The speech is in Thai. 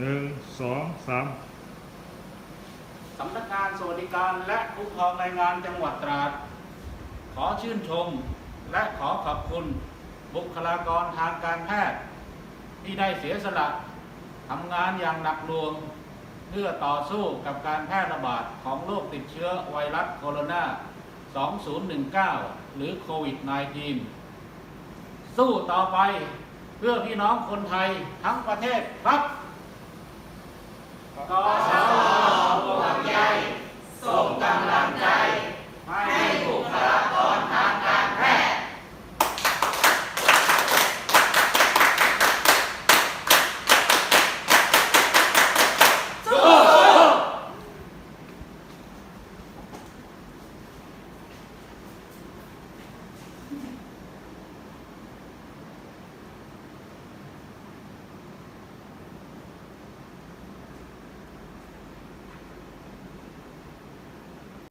หนึ่งสองสามสำนักงานสวัสดิการและคุ้มครองแรงงานจังหวัดตราด ขอชื่นชมและขอขอบคุณบุคลากรทางการแพทย์ ที่ได้เสียสละทำงานอย่างหนักหน่วง เพื่อต่อสู้กับการแพร่ระบาดของโรคติดเชื้อไวรัสโคโรนา 2019 หรือโควิด -19 สู้ต่อไปเพื่อพี่น้องคนไทยทั้งประเทศครับ